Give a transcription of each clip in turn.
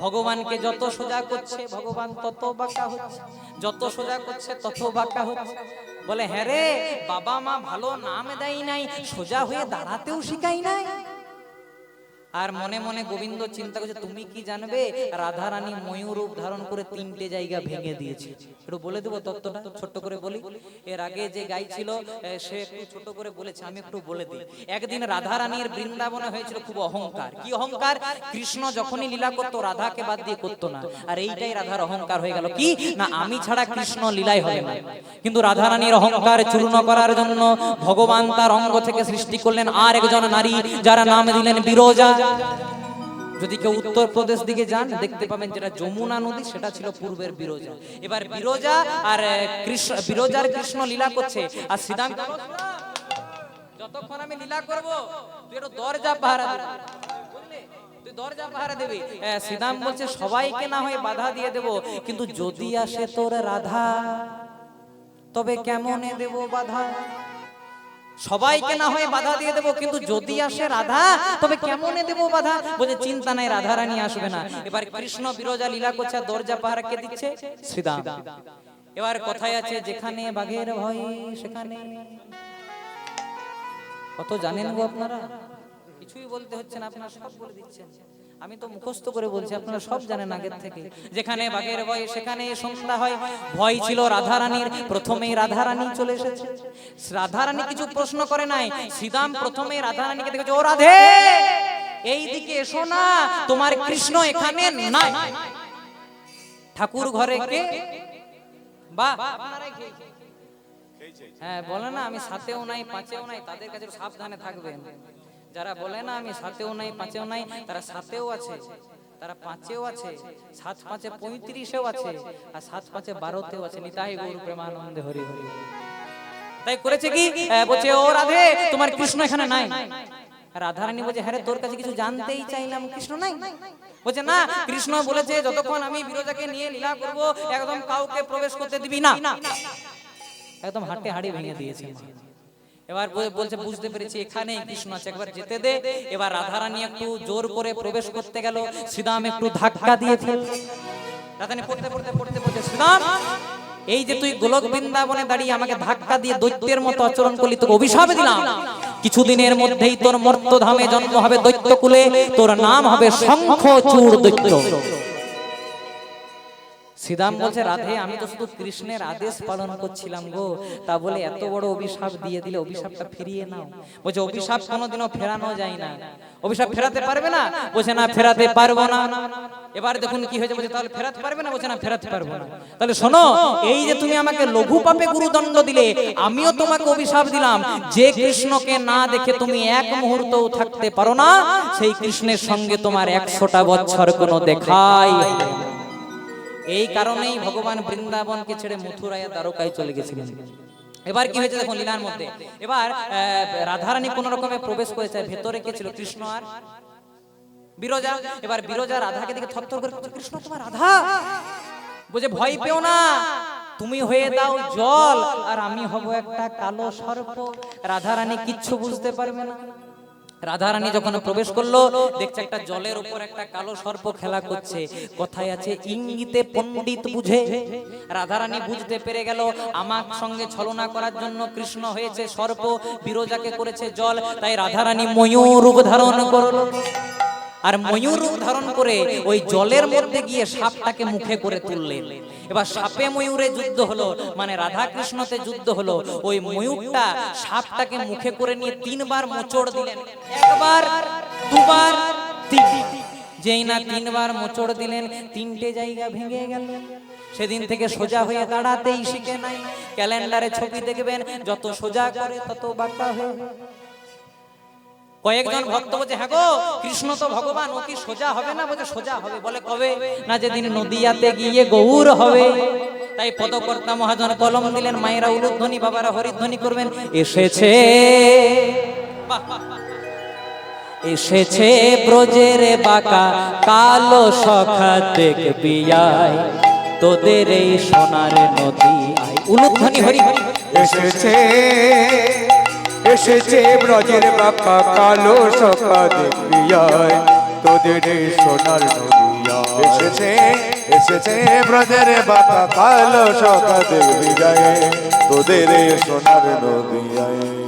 ভগবানকে যত সোজা করছে, ভগবান তত বাঁকা হচ্ছে। যত সোজা করছে, তত বাঁকা হচ্ছে। বলে হ্যাঁ রে, বাবা মা ভালো নাম দেয় নাই, সোজা হয়ে দাঁড়াতেও শিখাই নাই। আর মনে মনে গোবিন্দ চিন্তা করছে, তুমি কি জানবে? রাধা রানী ময়ূর রূপ ধারণ করে তিনটে জায়গা ভেঙে দিয়েছে। একটু বলে দেবো তত্ত্বটা, ছোট্ট করে বলি। এর আগে যে গাই ছিল সে একটু ছোট করে বলেছে, আমি একটু বলে দিই। একদিন রাধা রানীর বৃন্দাবনে হয়েছিল খুব অহংকার। কি অহংকার? কৃষ্ণ যখনই লীলা করতো, রাধাকে বাদ দিয়ে করতো না। আর এইটাই রাধার অহংকার হয়ে গেল। কি? না, আমি ছাড়া কৃষ্ণ লীলাই হবে না। কিন্তু রাধা রানীর অহংকার চূর্ণ করার জন্য ভগবান তার অঙ্গ থেকে সৃষ্টি করলেন আর একজন নারী, যারা নাম দিলেন বিরোজা। যদি কেউ উত্তর প্রদেশ দিকে যান, দেখতে পাবেন যেটা যমুনা নদী, সেটা ছিল পূর্বের বিরোজা। এবার বিরোজা আর কৃষ্ণ বিরোজার কৃষ্ণ লীলা করছে। আর শ্রীরাম যতক্ষণ আমি লীলা করব, তুই একটু দরজা পাহারা? তুই দরজা পাহারা দিবি। শ্রীরাম বলছে সবাইকে না হয় বাধা দিয়ে দেব। কিন্তু যদি আসে তোর রাধা, তবে কেমনে দেব বাধা? সবাইকে না হয় বাধা দিয়ে দেবো কিন্তু যদি আসে রাধা তবে কেমন দেবো বাধা? বলে চিন্তা নাই রাধা রানী আসবে না। এবার কৃষ্ণ বিরজা লীলা করছে দরজা পাহারা কে দিচ্ছে? শ্রীদাম। এবার কথাই আছে যেখানে বাঘের ভয় সেখানে? কত জানেন গো আপনারা? কিছুই বলতে হচ্ছে না, আপনারা সব বলে দিচ্ছেন। আমি তো মুখস্থ করে বলছি, আপনারা সব জানেন আগের থেকে। যেখানে বাঘের ভয়, সেখানে সন্ধ্যা হয়। ভয় ছিল রাধারানীর, প্রথমেই রাধারানী চলে এসেছে। রাধারানী কিছু প্রশ্ন করে নাই। শ্রীদাম প্রথমেই রাধারানীকে দেখেছে, ও রাধে এই দিকে এসো না, তোমার কৃষ্ণ এখানে নাই। ঠাকুর ঘরে কে? বা হ্যাঁ বলে না, আমি সাথেও নাই, পাঁচেও নাই, তাদের কাছে সাবধানে থাকবেন। যারা বলে না, আমি সাথেও নাই, পাঁচেও নাই, তারা সাথেও আছে। তারা পাঁচেও আছে, সাত পাঁচে পঁয়ত্রিশেও আছে, আর সাত পাঁচে বারোতেও আছে। নিতাই গৌর প্রেমানন্দে হরি হরি। তাই করেছে কি? বলছে, ও রাধে, তোমার কৃষ্ণ এখানে নাই। রাধারানী বলছে হ্যাঁ তোর কাছে কিছু জানতেই চাইলাম, কৃষ্ণ নাই? বলছে, না, কৃষ্ণ বলেছে, যতক্ষণ আমি বিরোজাকে নিয়ে লীলা করব, একদম কাউকে প্রবেশ করতে দিবি না। একদম হাটে হাড়ি ভেঙে দিয়েছে মা। এবার বলছে, বুঝতে পেরেছি, এখানেই কৃষ্ণ আছে। একবার যেতে দে। এবার রাধারানী একটু জোর করে প্রবেশ করতে গেল। শ্রীদাম একটু ধাক্কা দিয়ে ফেল রাধারানী, পড়তে পড়তে পড়তে পড়তে শ্রীদাম এই যে তুই গোলক বৃন্দাবনে দাঁড়িয়ে আমাকে ধাক্কা দিয়ে দৈত্যের মতো আচরণ করলি, তোকে অভিশাপ দিলাম। কিছুদিনের মধ্যেই তোর মর্তধামে জন্ম হবে দৈত্য কুলে তোর নাম হবে শঙ্খ চূড় দৈত্য। শ্রীদাম বলছে রাধে আমি তো শুধু কৃষ্ণের আদেশ পালন করছিলাম গো। তা বলে এত বড় অভিশাপ দিয়ে দিলে অভিশাপটা ফিরিয়ে নাও। বলছে অভিশাপ কোনোদিনও ফেরানো যায় না। অভিশাপ ফেরাতে পারবে না? বলছে না ফেরাতে পারব না। এবার দেখুন কি হয়েছে বলছে তাহলে ফেরাতে পারবে না? বলছে না ফেরাতে পারব না। তাহলে শোনো এই যে তুমি আমাকে লঘু পাপে গুরুদণ্ড দিলে আমিও তোমাকে অভিশাপ দিলাম। যে কৃষ্ণকে না দেখে তুমি এক মুহূর্তও থাকতে পারো না সেই কৃষ্ণের সঙ্গে তোমার একশোটা বছর কোনো দেখাই হবে না। এই কারণেই ভগবান বৃন্দাবনকে ছেড়ে মথুরায় দ্বারকায় চলে গেছিলেন। এবার কি হয়েছে দেখুন, লীলার মধ্যে। এবার রাধারানী কোন রকমে প্রবেশ করেছে, ভেতরে কে ছিল? কৃষ্ণ আর বিরজা। এবার বিরজা রাধাকে দেখে থরথর করে কৃষ্ণ, তোমার রাধা? বুঝে ভয় পেও না। তুমি হয়ে দাও জল, আর আমি হব একটা কালো সর্প। রাধারানী কিচ্ছু বুঝতে পারবে না। রাধারানী যখন প্রবেশ করল, দেখছে একটা জলের উপর একটা কালো সর্প খেলা করছে। কথায় আছে, ইঙ্গিতে পণ্ডিত বুঝে। রাধারানী বুঝতে পেরে গেল আমার সঙ্গে ছলনা করার জন্য কৃষ্ণ হয়েছে সর্প, বিরোজাকে করেছে জল। তাই রাধারানী ময়ূর ধারণ করল। আর ময়ূর ধারণ করে ওই জলের মধ্যে গিয়ে সাপটাকে মুখে করে তুললেন। এবার সাপে ময়ূরে যুদ্ধ হলো মানে রাধা কৃষ্ণতে যুদ্ধ হলো। ওই ময়ূরটা সাপটাকে মুখে করে নিয়ে তিনবার মোচড় দিলেন। একবার, দুবার যেই না তিনবার মোচড় দিলেন, তিনটে জায়গা ভেঙে গেল। সেদিন থেকে সোজা হয়ে দাঁড়াতেই শিখে নাই। ক্যালেন্ডারে ছবি দেখবেন, যত সোজা করে তত বাঁকা হয়ে কয়েকজন ভক্ত বলছে হ্যাঁ গো কৃষ্ণ তো ভগবান ও কি সোজা হবে না বলছে সোজা হবে? বলে কবে? না যেদিন নদিয়াতে গিয়ে গৌর হবে। তাই পদকর্তা মহাজন কলম দিলেন মায়েরা উলুধ্বনি বাবারা হরিধ্বনি করবেন। এসেছে। এসেছে ব্রজের বাঁকা কালো সখা দেখবি আয় তোদের এই সোনার নদী আয়। উলুধ্বনি হরি হরি। এসেছে এসেছে ব্রজের বাপা কালো সকা দেখিয়ায় তোদের সোনার নদিয়া। এসেছে এসেছে ব্রজের বাপা কালো সকা বিজয়ে তোদের সোনার নদিয়ায়।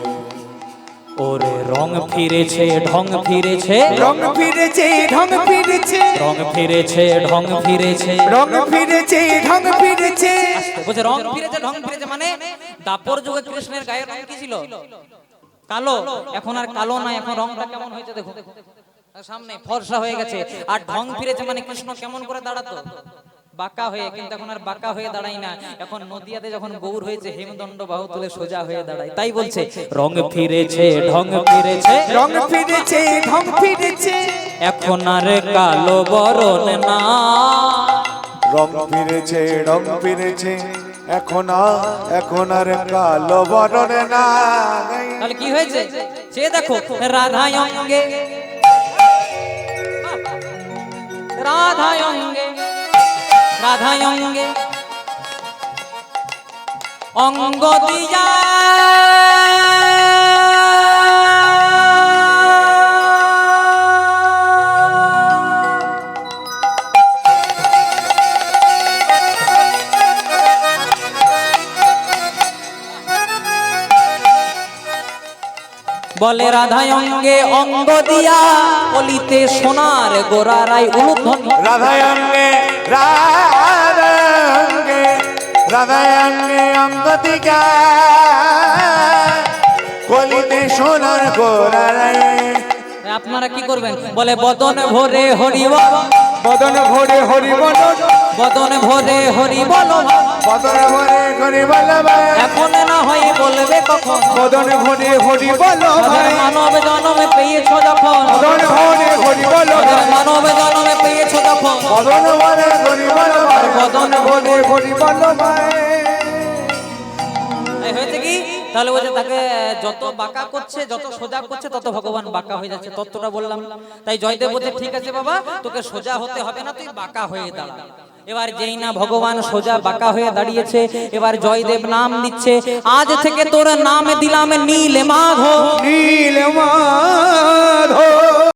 ওরে রং ফিরেছে ঢং ফিরেছে। রং ফিরেছে ঢং ফিরেছে। রং ফিরেছে ঢং ফিরেছে। রং ফিরেছে ঢং ফিরেছে। বলছে রং ফিরেছে ঢং ফিরেছে মানে দাপর যুগে কৃষ্ণের গায়ের রং কি ছিল? কালো। এখন আর কালো নাই এখন রংটা কেমন হয়েছে দেখো। সামনে ফর্সা হয়ে গেছে। আর ঢং ফিরেছে মানে কৃষ্ণ কেমন করে দাঁড়াতো? বাঁকা হয়ে কিন্তু এখন আর বাঁকা হয়ে দাঁড়াই না। এখন নদিয়াতে যখন গৌর হয়েছে হেমদণ্ড বাহু তুলে সোজা হয়ে দাঁড়ায়। তাই বলছে রং ফিরেছে ঢং ফিরেছে রং ফিরেছে ঢং ফিরেছে। এখন আর কালো বরণ না। রং ফিরেছে রং ফিরেছে এখন আর এখন আর কালো বরণে না। তাহলে কি হয়েছে? সে দেখো রাধা অঙ্গে রাধা অঙ্গে রাধা অঙ্গে অঙ্গ দিয়া। বলে রাধা অঙ্গে অঙ্গ দিয়া অলিতে সোনার গোড়ারাই উলুধ্বনি। রাধায়ঙ্গে রাধায়ঙ্গে রাধায়ঙ্গে অঙ্গতিকা। কলিতে সোনার গোড়ায় আপনারা কি করবেন? বলে বদন ভরে হরিব বদন ভরে হরি বদন বদন ভরে হরি বল। বদর ভরে করি বলবে এখন না হয় বলবে কখন? বদন ভরে হরি বল মানব জন্মে পেয়েছ যখন। বদন ভরে হরি বল মানব জন্মে পেয়েছ যখন। বদন হয়েছে কি? তাহলে বলছে তাকে যত বাঁকা করছে যত সোজা করছে তত ভগবান বাঁকা হয়ে যাচ্ছে। তত্ত্বটা বললাম। তাই জয়দেব বলছে ঠিক আছে বাবা তোকে সোজা হতে হবে না তুই বাঁকা হয়ে দাঁড়া। এবার যেই না ভগবান সোজা বাঁকা হয়ে দাঁড়িয়েছে এবার জয়দেব নাম দিচ্ছে আজ থেকে তোর নাম দিলাম নীল মাধব নীল মাধব